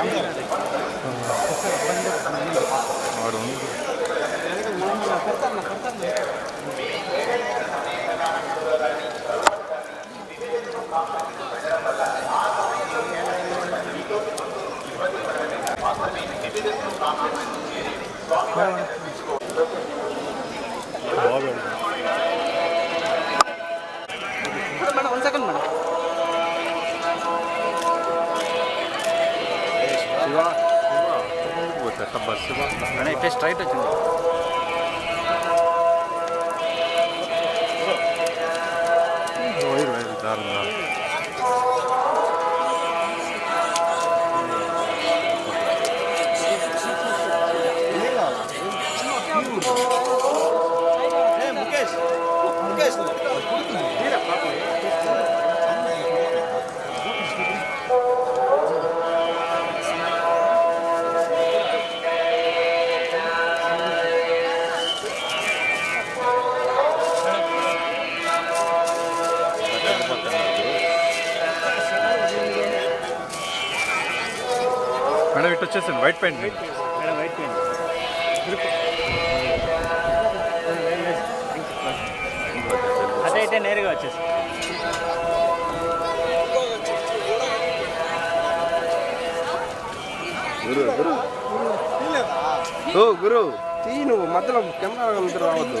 ఉంది. బాగా పెద్ద బస్సు. అంటే ఇట్లా స్ట్రైట్ వచ్చింది. ఇటు వచ్చేసింది white paint madam white paint అదే అయితే నేరుగా వచ్చేసి గురు గురు. ఓ గురు. తీ నువ్వు మధ్యలో కెమెరా రావద్దు.